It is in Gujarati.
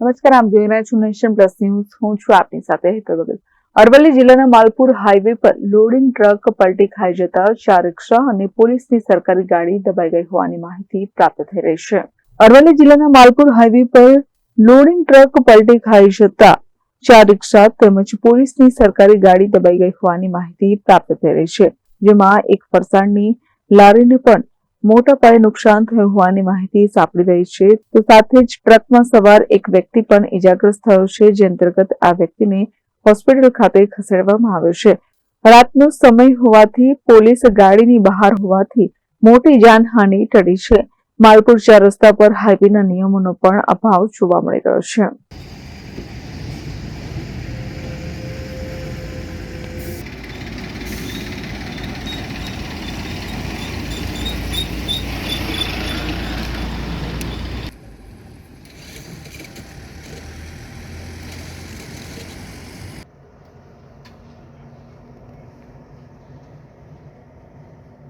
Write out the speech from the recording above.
નમસ્કાર, આપ જોઈ રહ્યા છો નેશન પ્લસ ન્યૂઝ. હું છું આપની સાથે હેતર બગલ અરવલ્લી જિલ્લાના માલપુર હાઈવે પર લોડિંગ ટ્રક પલટી ખાઈ જતા ચાર રિક્ષા અને પોલીસની સરકારી ગાડી દબાઈ ગઈ હોવાની માહિતી પ્રાપ્ત થઈ રહી છે. અરવલ્લી જિલ્લાના માલપુર હાઈવે પર લોડિંગ ટ્રક પલટી ખાઈ જતા ચાર રિક્ષા તેમજ પોલીસની સરકારી ગાડી દબાઈ ગઈ હોવાની માહિતી પ્રાપ્ત થઈ રહી છે, જેમાં એક ફરસાણની લારીને પણ મોટા પાયે નુકસાન થયું હોવાની માહિતી સાંપડી રહી છે. તો સાથે જ ટ્રકમાં સવાર એક વ્યક્તિ પણ ઇજાગ્રસ્ત થયો છે, જે અંતર્ગત આ વ્યક્તિને હોસ્પિટલ ખાતે ખસેડવામાં આવ્યો છે. રાતનો સમય હોવાથી પોલીસ ગાડીની બહાર હોવાથી મોટી જાનહાનિ ટળી છે. માલપુર ચાર રસ્તા પર હાઈવેના નિયમોનો પણ અભાવ જોવા મળી રહ્યો છે.